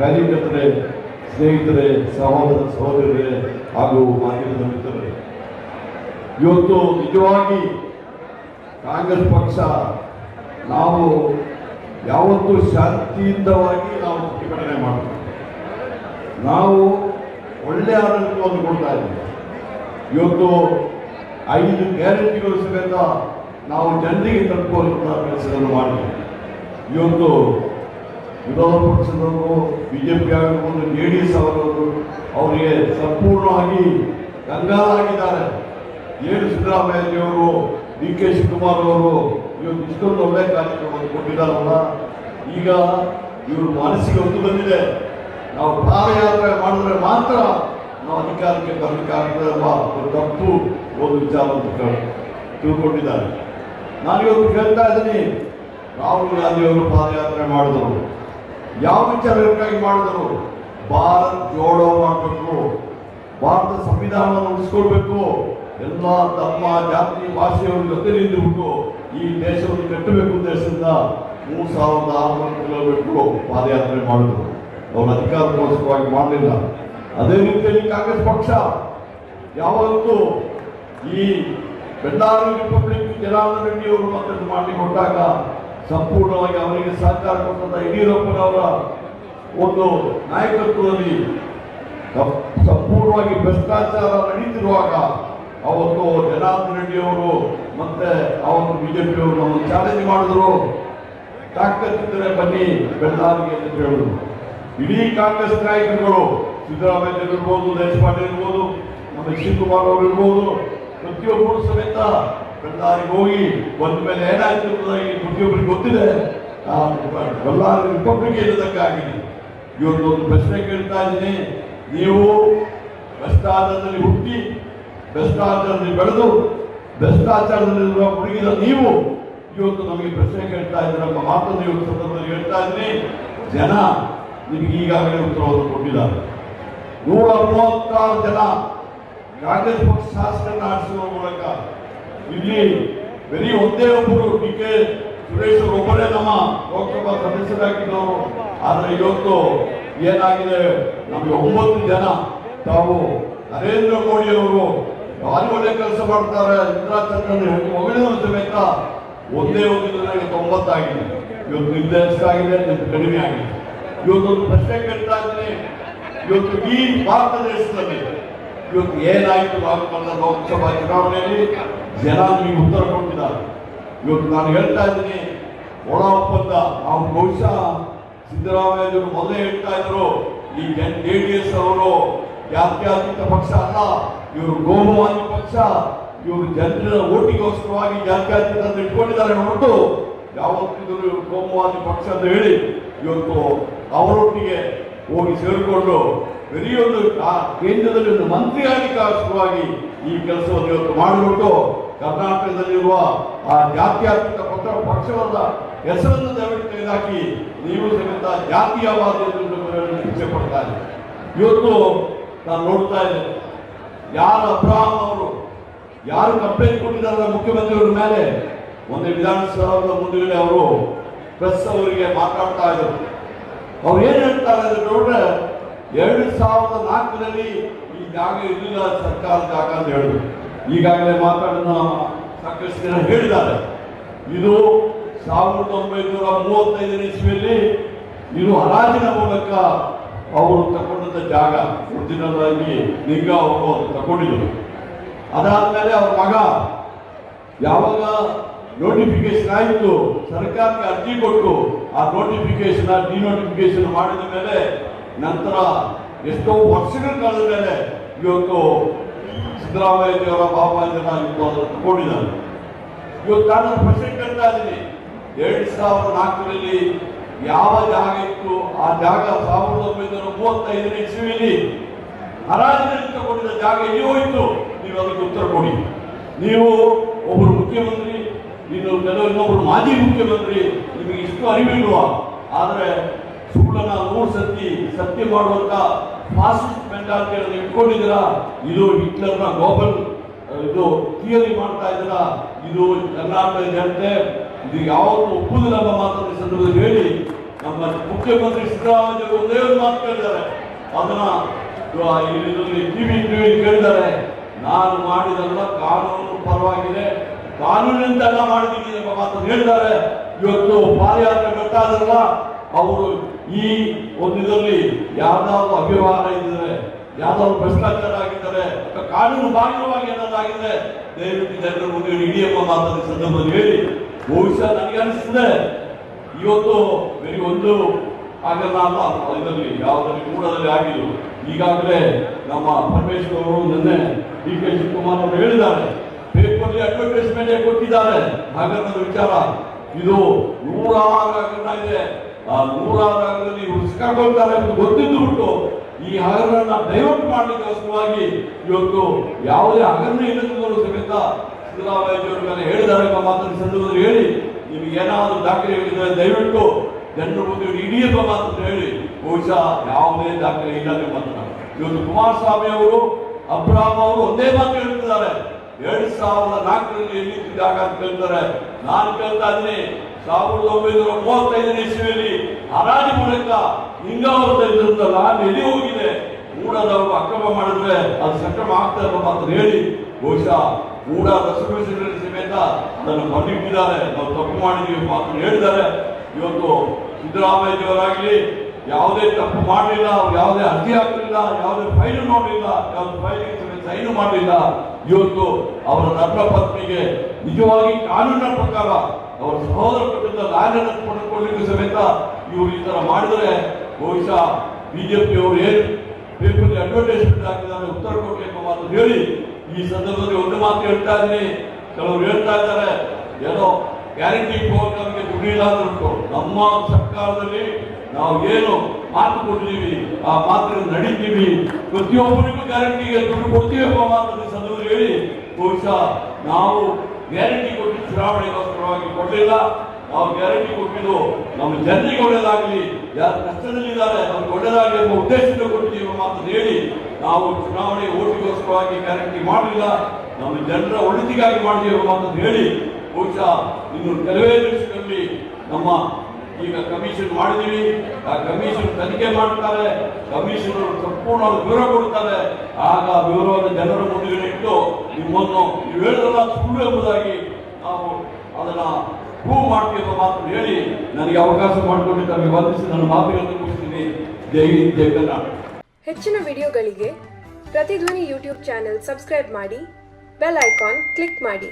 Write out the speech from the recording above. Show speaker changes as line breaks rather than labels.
ಕಾರ್ಯಕರ್ತರೆ ಸ್ನೇಹಿತರೆ, ಸಹೋದರ ಸಹೋದರರೇ ಹಾಗೂ ಮಾಧ್ಯಮದ ಮಿತ್ರರೇ, ಇವತ್ತು ನಿಜವಾಗಿ ಕಾಂಗ್ರೆಸ್ ಪಕ್ಷ ನಾವು ಯಾವತ್ತೂ ಶಾಂತಿಯುತವಾಗಿ ನಾವು ಪ್ರತಿಭಟನೆ ಮಾಡ್ತೀವಿ ನಾವು ಒಳ್ಳೆಯ ಆಡಳಿತವನ್ನು ಕೊಡ್ತಾ ಇದ್ದೀವಿ. ಇವತ್ತು ಐದು ಗ್ಯಾರಂಟಿಗಳು ಸಮೇತ ನಾವು ಜನರಿಗೆ ತಲುಪುವಂತಹ ಕೆಲಸವನ್ನು ಮಾಡಿದ್ದೀವಿ. ಇವತ್ತು ವಿರೋಧ ಪಕ್ಷದವರು ಬಿಜೆಪಿ ಆಗಿರ್ಬೋದು ಜೆ ಡಿ ಎಸ್ ಅವರವರು ಅವರಿಗೆ ಸಂಪೂರ್ಣವಾಗಿ ಕಂಗಾಲಾಗಿದ್ದಾರೆ. ಏನು ಸಿದ್ದರಾಮಯ್ಯವರು ಡಿ ಕೆ ಶಿವಕುಮಾರ್ ಅವರು ಇವರು ಇಷ್ಟೊಂದು ಒಳ್ಳೆ ಕಾರ್ಯಕ್ರಮವನ್ನು ಕೊಟ್ಟಿದ್ದಾರಲ್ಲ, ಈಗ ಇವರು ಮನಸ್ಸಿಗೆ ಒತ್ತು ಬಂದಿದೆ. ನಾವು ಪಾದಯಾತ್ರೆ ಮಾಡಿದ್ರೆ ಮಾತ್ರ ನಾವು ಅಧಿಕಾರಕ್ಕೆ ಬರಲಿಕ್ಕಾಗ್ತದೆ ಎಂಬ ಒಂದು ತಪ್ಪು ಒಂದು ವಿಚಾರವನ್ನು ತಿಳ್- ತಿಳ್ಕೊಂಡಿದ್ದಾರೆ. ನಾನಿವತ್ತು ಕೇಳ್ತಾ ಇದ್ದೀನಿ, ರಾಹುಲ್ ಗಾಂಧಿಯವರು ಪಾದಯಾತ್ರೆ ಮಾಡಿದರು ಯಾವ ವಿಚಾರಕ್ಕಾಗಿ ಮಾಡಿದರು? ಭಾರತ ಜೋಡೋ ಮಾಡಬೇಕು ಭಾರತ ಸಂವಿಧಾನವನ್ನು ಉಳಿಸ್ಕೊಳ್ಬೇಕು. ಎಲ್ಲ ತಮ್ಮ ಜಾತಿ, ಭಾಷೆಯವರು ಜೊತೆ ನಿಂತುಬಿಟ್ಟು ಈ ದೇಶವನ್ನು ಕಟ್ಟಬೇಕು ಉದ್ದೇಶದಿಂದ ಮೂರು ಸಾವಿರದ ಆರುನೂರು ಕಿಲೋಮೀಟರ್ ಪಾದಯಾತ್ರೆ ಮಾಡಿದ್ರು. ಅವರು ಅಧಿಕಾರಕ್ಕೋಸ್ಕರವಾಗಿ ಮಾಡಲಿಲ್ಲ. ಅದೇ ರೀತಿಯಲ್ಲಿ ಕಾಂಗ್ರೆಸ್ ಪಕ್ಷ ಯಾವತ್ತೂ ಈ ಬೆಳ್ಳಾರಿ ರಿಪಬ್ಲಿಕ್ ಜನಾರ್ದನ್ ರೆಡ್ಡಿಯವರು ಮತ್ತೆ ಮಾಡಿ ಕೊಟ್ಟಾಗ ಸಂಪೂರ್ಣವಾಗಿ ಅವರಿಗೆ ಸಹಕಾರ ಕೊಟ್ಟಂತ ಯಡಿಯೂರಪ್ಪನವರ ಒಂದು ನಾಯಕತ್ವದಲ್ಲಿ ಸಂಪೂರ್ಣವಾಗಿ ಭ್ರಷ್ಟಾಚಾರ ನಡೀತಿರುವಾಗ ಅವತ್ತು ಜನಾರ್ದನ್ ರೆಡ್ಡಿ ಅವರು ಮತ್ತೆ ಬಿಜೆಪಿ ಅವರು ನಮ್ಮನ್ನು ಚಾಲೆಂಜ್ ಮಾಡಿದ್ರು. ತಾಕತ್ತಿದ್ದರೆ ಬನ್ನಿ ಬೆಳ್ಳಾರಿಗೆ ಅಂತ ಹೇಳಿದ್ರು. ಇಡೀ ಕಾಂಗ್ರೆಸ್ ನಾಯಕರುಗಳು ಸಿದ್ದರಾಮಯ್ಯ ಇರ್ಬೋದು, ದೇಶಪಾಂಡೆ ಇರ್ಬೋದು, ನಮ್ಮ ಶಿವಕುಮಾರ್ ಅವರು ಇರ್ಬೋದು, ಪ್ರತಿಯೊಬ್ಬರು ಸಮೇತ ಬೆಳ್ಳಾರಿಗೆ ಹೋಗಿ ಬಂದ ಮೇಲೆ ಏನಾಯ್ತು ಎಂಬುದಾಗಿ ಪ್ರತಿಯೊಬ್ಬರಿಗೆ ಗೊತ್ತಿದೆ. ಬೆಳ್ಳಾರಿ ರಿಪಬ್ಲಿಕ್ ಇಲ್ಲದಕ್ಕಾಗಿ ಇವತ್ತು ಒಂದು ಪ್ರಶ್ನೆ ಕೇಳ್ತಾ ಇದ್ದೀನಿ. ನೀವು ಭ್ರಷ್ಟಾಚಾರದಲ್ಲಿ ಹುಟ್ಟಿ ಭ್ರಷ್ಟಾಚಾರದಲ್ಲಿ ಬೆಳೆದು ಭ್ರಷ್ಟಾಚಾರದಲ್ಲಿರುವ ಹುಡುಗಿದ ನೀವು ಇವತ್ತು ನಮಗೆ ಪ್ರಶ್ನೆ ಕೇಳ್ತಾ ಇದ್ದೀರ. ನಮ್ಮ ಮಾತನ್ನು ಇವತ್ತು ಸಂದರ್ಭದಲ್ಲಿ ಹೇಳ್ತಾ ಇದ್ದೀನಿ. ಜನ ನಿಮಗೆ ಈಗಾಗಲೇ ಉತ್ತರವನ್ನು ಕೊಟ್ಟಿದ್ದಾರೆ. ನೂರ ಮೂವತ್ತಾರು ಜನ ಕಾಂಗ್ರೆಸ್ ಪಕ್ಷ ಶಾಸಕರನ್ನ ಆಡಿಸುವ ಮೂಲಕ ಇಲ್ಲಿ ಬರೀ ಒಂದೇ ಒಬ್ಬರು ಡಿ ಕೆ ಸುರೇಶ್ ಒಬ್ಬರೇ ನಮ್ಮ ಲೋಕಸಭಾ ಸದಸ್ಯರಾಗಿದ್ದವರು. ಆದರೆ ಇವತ್ತು ಏನಾಗಿದೆ? ನಮಗೆ ಒಂಬತ್ತು ಜನ ತಾವು ನರೇಂದ್ರ ಮೋದಿ ಅವರು ಭಾರಿ ಒಳ್ಳೆ ಕೆಲಸ ಮಾಡ್ತಾರೆ. ಇಂದಿರಾ ಸಮೇತ ಒಂದೇ ಒಂದು ನನಗೆ ತೊಂಬತ್ತಾಗಿದೆ. ಇವತ್ತು ನಿರ್ದೇಶಕ ಆಗಿದೆ ಇವತ್ತು ಕಡಿಮೆ ಆಗಿದೆ. ಇವತ್ತೊಂದು ಪ್ರಶ್ನೆ ಕೇಳ್ತಾ ಇದ್ದೀನಿ. ಇವತ್ತು ಈ ಭಾರತ ದೇಶದಲ್ಲಿ ಇವತ್ತು ಏನಾಯಿತು? ರಾಮಕಂಡ ಲೋಕಸಭಾ ಚುನಾವಣೆಯಲ್ಲಿ ಜನ ನಿಮಗೆ ಉತ್ತರ ಕೊಟ್ಟಿದ್ದಾರೆ. ಇವತ್ತು ನಾನು ಹೇಳ್ತಾ ಇದ್ದೀನಿ, ಒಳ ಒಪ್ಪಂದ, ನಾವು ಬಹುಶಃ ಸಿದ್ದರಾಮಯ್ಯವರು ಮೊದಲೇ ಹೇಳ್ತಾ ಇದ್ರು, ಈ ಜೆ ಡಿ ಎಸ್ ಅವರು ಜಾತ್ಯಾತೀತ ಪಕ್ಷ ಅಲ್ಲ, ಇವರು ಗೋಮವಾದಿ ಪಕ್ಷ, ಇವರು ಜನರ ಓಟಿಗೋಸ್ಕರವಾಗಿ ಜಾತ್ಯಾತೀತ ಅಂತ ಇಟ್ಕೊಂಡಿದ್ದಾರೆ ಹೊರತು ಯಾವತ್ತಿದ್ರು ಇವರು ಪಕ್ಷ ಅಂತ ಹೇಳಿ ಇವತ್ತು ಅವರೊಟ್ಟಿಗೆ ಹೋಗಿ ಸೇರಿಕೊಂಡು ಆ ಕೇಂದ್ರದಲ್ಲಿ ಒಂದು ಮಂತ್ರಿಯಾಗಿ ಆಗಲಿಕ್ಕೋಸ್ಕರವಾಗಿ ಈ ಕೆಲಸವನ್ನು ಇವತ್ತು ಮಾಡಿಬಿಟ್ಟು ಕರ್ನಾಟಕದಲ್ಲಿರುವ ಆ ಜಾತ್ಯಾತೀತ ಪಕ್ಷ ಪಕ್ಷವಾದ ಹೆಸರನ್ನು ದಯವಿಟ್ಟು ತೆಗೆದಾಕಿ, ನೀವು ಸಮೇತ ಜಾತೀಯವಾದ ಇಚ್ಛೆ ಪಡ್ತಾ ಇದೆ ಇವತ್ತು ನಾನು ನೋಡ್ತಾ ಇದ್ದೇನೆ, ಯಾರು ಅಬ್ರಾಹಂ ಅವರು, ಯಾರು ಕಂಪ್ಲೇಂಟ್ ಕೊಟ್ಟಿದ್ದಾರೆ ಮುಖ್ಯಮಂತ್ರಿಯವರ ಮೇಲೆ, ಒಂದು ವಿಧಾನಸೌಧದ ಮುಂದೆ ಅವರು ಪ್ರೆಸ್ ಅವರಿಗೆ ಮಾತಾಡ್ತಾ ಇದ್ರು. ಅವ್ರು ಏನು ಹೇಳ್ತಾರೆ ಅಂದ್ರೆ ನೋಡ್ರೆ, ಎರಡು ಸಾವಿರದ ನಾಲ್ಕರಲ್ಲಿ ಈ ಜಾಗ ಇರಲಿಲ್ಲ ಸರ್ಕಾರ ಜಾಗ ಅಂತ ಹೇಳಿದ್ರು ಈಗಾಗಲೇ ಮಾತಾಡಿದ ಸಾಕಷ್ಟು ಜನ ಹೇಳಿದ್ದಾರೆ. ಇದು ಸಾವಿರದ ಒಂಬೈನೂರ ಮೂವತ್ತೈದನೇ ಇಸ್ವಿಯಲ್ಲಿ ಇದು ಹರಾಜಿನ ಮೂಲಕ ಅವರು ತಗೊಂಡಂತ ಜಾಗ ಒರಿಜಿನಲ್ಲಾಗಿ ಲಿಂಗ ಅವರು ತಗೊಂಡಿದ್ರು. ಅದಾದ್ಮೇಲೆ ಅವ್ರ ಮಗ ಯಾವಾಗ ನೋಟಿಫಿಕೇಶನ್ ಆಯಿತು, ಸರ್ಕಾರಕ್ಕೆ ಅರ್ಜಿ ಕೊಟ್ಟು ಆ ನೋಟಿಫಿಕೇಶನ್ ಡಿನೋಟಿಫಿಕೇಶನ್ ಮಾಡಿದ ಮೇಲೆ ನಂತರ ಎಷ್ಟೋ ವರ್ಷಗಳ ಕಾಲದ ಮೇಲೆ ಇವತ್ತು ಜನ ಇವತ್ತು ಅದನ್ನು ತಗೊಂಡಿದ್ದಾರೆ ಇವತ್ತು ನಾನು ಪ್ರಶ್ನೆ ಕೇಳ್ತಾ ಇದ್ದೀನಿ. ಎರಡು ಸಾವಿರದ ನಾಲ್ಕರಲ್ಲಿ ಯಾವ ಜಾಗ ಇತ್ತು? ಆ ಜಾಗ ಸಾವಿರದ ಒಂಬೈನೂರ ಮೂವತ್ತೈದನೇ ಇಸ್ವಿಯಲ್ಲಿ ಹರಾಜಿನಲ್ಲಿ ತಗೊಂಡಿದ್ದ ಜಾಗ ಎಲ್ಲಿ ಹೋಯಿತು ನೀವು ಅದಕ್ಕೆ ಉತ್ತರ ಕೊಡಿ. ನೀವು ಒಬ್ಬರು ಮುಖ್ಯಮಂತ್ರಿ, ಇನ್ನು ಕೆಲವು ಇನ್ನೊಬ್ರು ಮಾಜಿ ಮುಖ್ಯಮಂತ್ರಿ, ನಿಮಗೆ ಇಷ್ಟು ಅರಿವಿಲ್ವಾ? ಆದರೆ ಸುಳ್ಳನ್ನ ನೂರು ಸತಿ ಸತ್ಯ ಮಾಡುವಂತ ಫಾಸಿಸ್ಟ್ ಮೆಂಟಾಲಿಟಿಯನ್ನು ಇಟ್ಕೊಂಡಿದ್ದೀರಾ ಇದು ಹಿಟ್ಲರ್ನ ಗ್ಲೋಬಲ್ ಇದು ಥಿಯರಿ ಮಾಡ್ತಾ ಇದ್ದೀರಾ? ಇದು ಕರ್ನಾಟಕದ ಜನತೆ ಇದು ಯಾವತ್ತೂ ಒಪ್ಪುದಿಲ್ಲ ಎಂಬ ಮಾತನ್ನು ಸಂದರ್ಭದಲ್ಲಿ ಹೇಳಿ. ನಮ್ಮ ಮುಖ್ಯಮಂತ್ರಿ ಸಿದ್ದರಾಮಯ್ಯ ಒಂದೇ ಒಂದು ಮಾತು ಕೇಳಿದ್ದಾರೆ. ಅದನ್ನ ಟಿವಿ ಇಂಟರ್ವ್ಯೂ ಕೇಳಿದ್ದಾರೆ. ನಾನು ಮಾಡಿದಲ್ಲ ಕಾನೂನು ಪರವಾಗಿದೆ. ಕಾನೂನಿನಿಂದೆಲ್ಲ ಮಾಡಿದ್ದೀನಿ ಎಂಬ ಮಾತನ್ನು ಹೇಳಿದ್ದಾರೆ. ಇವತ್ತು ಪಾದಯಾತ್ರೆ ಗೊತ್ತಾದ್ರಲ್ಲ, ಅವರು ಈ ಒಂದು ಇದರಲ್ಲಿ ಯಾವ್ದಾದ್ರು ಅವ್ಯವಹಾರ ಇದ್ದರೆ, ಯಾವ್ದಾದ್ರು ಭ್ರಷ್ಟಾಚಾರ ಆಗಿದ್ದಾರೆ ಕಾನೂನು ಬಾಹಿರವಾಗಿ ಏನಾದಾಗಿದೆ ದಯವಿಟ್ಟು ಜನರ ಮುಂದೆ ಇಡೀ ಎಂಬ ಮಾತಾದ ಸಂದರ್ಭದಲ್ಲಿ ಹೇಳಿ. ಬಹುಶಃ ನನಗೆ ಅನಿಸ್ತದೆ ಇವತ್ತು ಬರೀ ಒಂದು ಆಗಲ್ಲ ಅಲ್ಲ ಇದರಲ್ಲಿ ಯಾವುದರಲ್ಲಿ ಕೂಡದಲ್ಲಿ ಆಗಿಲ್ಲ. ಈಗಾಗಲೇ ನಮ್ಮ ಪರಮೇಶ್ವರ್ ಅವರು ನಿನ್ನೆ ಡಿ ಕೆ ಶಿವಕುಮಾರ್ ಅವರು ಹೇಳಿದ್ದಾರೆ. ಪೇಪರ್ಲಿ ಅಡ್ವರ್ಟೈಸ್ಮೆಂಟ್ ಕೊಟ್ಟಿದ್ದಾರೆ. ಹಾಗನ್ನೋದು ವಿಚಾರ. ಇದು ನೂರಾರು ಹಗರಣ ಇದೆ. ಆ ನೂರಾರು ಹಗರದಲ್ಲಿ ಇವರು ಸಿಕ್ಕಾಕೊಳ್ತಾರೆ ಅಂತ ಗೊತ್ತಿದ್ದು ಬಿಟ್ಟು ಈ ಹಗರಣ ಡೈವರ್ಟ್ ಮಾಡಲಿಕ್ಕೋಸ್ಕರವಾಗಿ ಇವತ್ತು ಯಾವುದೇ ಹಗರಣ ಇಲ್ಲದಿದ್ದರೂ ಸಮೇತ ಸಿದ್ದರಾಮಯ್ಯವರು ಮೇಲೆ ಹೇಳಿದ್ದಾರೆ ಮಾತನ್ನು ಸಂದರ್ಭದಲ್ಲಿ ಹೇಳಿ. ನಿಮಗೆ ಏನಾದರೂ ಹೇಳಿದರೆ ದಯವಿಟ್ಟು ಜನರ ಮುಂದೆ ಇಡೀ ಮಾತನ್ನು ಹೇಳಿ. ಬಹುಶಃ ಯಾವುದೇ ದಾಖಲೆ ಇಲ್ಲದೆ ಮಾತ್ರ. ಇವತ್ತು ಕುಮಾರಸ್ವಾಮಿ ಅವರು ಅಬ್ರಾಮ್ ಅವರು ಒಂದೇ ಮಾತು ಹೇಳ್ತಿದ್ದಾರೆ. ಎರಡ್ ಸಾವಿರದ ನಾಲ್ಕರಲ್ಲಿ ಎಲ್ಲಿ ಇದ್ದಾಗ ಅಂತ ಕೇಳ್ತಾರೆ ನಾನು ಕೇಳ್ತಾ ಇದ್ದೀನಿ, ಸಾವಿರದ ಒಂಬೈನೂರ ಮೂವತ್ತೈದನೇ ಇಸ್ವಿಯಲ್ಲಿ ಹರಾಜು ಮೂಲಕ ಹಿಂಗಾವರದಲ್ಲಿರುತ್ತ ನಾನು ಎಲ್ಲಿ ಹೋಗಿದೆ ಮೂಡದವರು ಅಕ್ರಮ ಮಾಡಿದ್ರೆ ಅದು ಸಕ್ರಮ ಆಗ್ತಾ ಇರೋ ಮಾತ್ರ ಹೇಳಿ. ಬಹುಶಃ ಮೂಡ ರೆಸರ್ವೇಷನ್ ಸಮೇತ ಅದನ್ನು ಬಂದಿಟ್ಟಿದ್ದಾರೆ. ನಾವು ತಪ್ಪು ಮಾಡಿದೀವಿ ಮಾತ್ರ ಹೇಳಿದ್ದಾರೆ. ಇವತ್ತು ಸಿದ್ದರಾಮಯ್ಯನವರಾಗಲಿ ಯಾವುದೇ ತಪ್ಪು ಮಾಡಲಿಲ್ಲ, ಅವ್ರು ಯಾವುದೇ ಅರ್ಜಿ ಹಾಕಲಿಲ್ಲ, ಯಾವುದೇ ಫೈಲ್ ನೋಡಲಿಲ್ಲ, ಯಾವುದೇ ಫೈಲ್ ಸೈನು ಮಾಡಲಿಲ್ಲ. ಇವತ್ತು ಅವರ ನನ್ನ ಪತ್ನಿಗೆ ನಿಜವಾಗಿ ಕಾನೂನಿನ ಪ್ರಕಾರ ಅವರ ಸಹೋದರ ಕುಟುಂಬದ ಲಾಯನ್ನ ಪಡೆದುಕೊಳ್ಳಿಕ್ಕೆ ಸಮೇತ ಇವರು ಈ ತರ ಮಾಡಿದರೆ ಬಹುಶಃ ಬಿಜೆಪಿ ಅವರು ಏನು ಪೇಪರ್ ಅಡ್ವರ್ಟೈಸ್ಮೆಂಟ್ ಹಾಕಿದ್ದಾರೆ ಉತ್ತರ ಕೊಡಬೇಕು ಅಂತ ಹೇಳಿ ಈ ಸಂದರ್ಭದಲ್ಲಿ ಒಂದು ಮಾತು ಹೇಳ್ತಾ ಇದ್ದೀನಿ. ಕೆಲವರು ಹೇಳ್ತಾ ಇದ್ದಾರೆ, ಏನೋ ಗ್ಯಾರಂಟಿ ನಮಗೆ ದುಡಿಯಿಲ್ಲ ಅಂತ ನಮ್ಮ ಸರ್ಕಾರದಲ್ಲಿ ನಾವು ಏನು ಮಾತು ಕೊಡ್ತೀವಿ ಆ ಮಾತು ನಡೀತೀವಿ. ಪ್ರತಿಯೊಬ್ಬರಿಗೂ ಗ್ಯಾರಂಟಿಗೆ ದುಡ್ಡು ಕೊಡ್ತೀವಿ ಮಾತ್ರ ಸದವರು ಹೇಳಿ. ಬಹುಶಃ ನಾವು ಗ್ಯಾರಂಟಿ ಕೊಟ್ಟು ಚುನಾವಣೆಗೋಸ್ಕರವಾಗಿ ಕೊಡಲಿಲ್ಲ. ನಾವು ಗ್ಯಾರಂಟಿ ಕೊಟ್ಟಿದ್ದು ನಮ್ಮ ಜನರಿಗೆ ಒಳ್ಳೆಯದಾಗಲಿ, ಯಾರು ಕಷ್ಟದಲ್ಲಿದ್ದಾರೆ ನಮ್ಗೆ ಒಳ್ಳೆಯದಾಗಲಿ ಎಂಬ ಉದ್ದೇಶದಿಂದ ಕೊಟ್ಟಿದ್ದೀವಿ ಮಾತು ಹೇಳಿ. ನಾವು ಚುನಾವಣೆ ಓಟಿಗೋಸ್ಕರವಾಗಿ ಗ್ಯಾರಂಟಿ ಮಾಡಲಿಲ್ಲ. ನಮ್ಮ ಜನರ ಒಳಿತಿಗಾಗಿ ಮಾಡಿದ್ದೀವಿ ಮಾತನ್ನು ಹೇಳಿ. ಬಹುಶಃ ಇನ್ನು ಕೆಲವೇ ನಮ್ಮ ಈಗ ಕಮಿಷನ್ ಮಾಡಿದೀವಿ ಆ ಕಮಿಷನ್ ತನಿಖೆ ಮಾಡ್ತಾರೆ. ಕಮಿಷನ್ ಸಂಪೂರ್ಣ ವಿವರ ಕೊಡ್ತಾರೆ ಆಗ ವಿವರವನ್ನು ಜನರ ಮುಂದೆ ಇಟ್ಟು ನಿಮ್ಮನ್ನು ನೀವು ಹೇಳಿದ್ರಲ್ಲ ಸುಳ್ಳು ಎಂಬುದಾಗಿ ನಾವು ಅದನ್ನ ಪ್ರೂವ್ ಮಾಡ್ತೀವಿ ಮಾತು ಹೇಳಿ ನನಗೆ ಅವಕಾಶ ಮಾಡಿಕೊಂಡು ತಮಗೆ ವಂದಿಸಿ ನನ್ನ ಮಾತುಗಳನ್ನು ಮುಗಿಸ್ತೀನಿ ಜೈ ಜೈ ಕರ್ನಾಟಕ.
ಹೆಚ್ಚಿನ ವಿಡಿಯೋಗಳಿಗೆ ಪ್ರತಿಧ್ವನಿ ಯೂಟ್ಯೂಬ್ ಚಾನೆಲ್ ಸಬ್ಸ್ಕ್ರೈಬ್ ಮಾಡಿ, ಬೆಲ್ ಐಕಾನ್ ಕ್ಲಿಕ್ ಮಾಡಿ.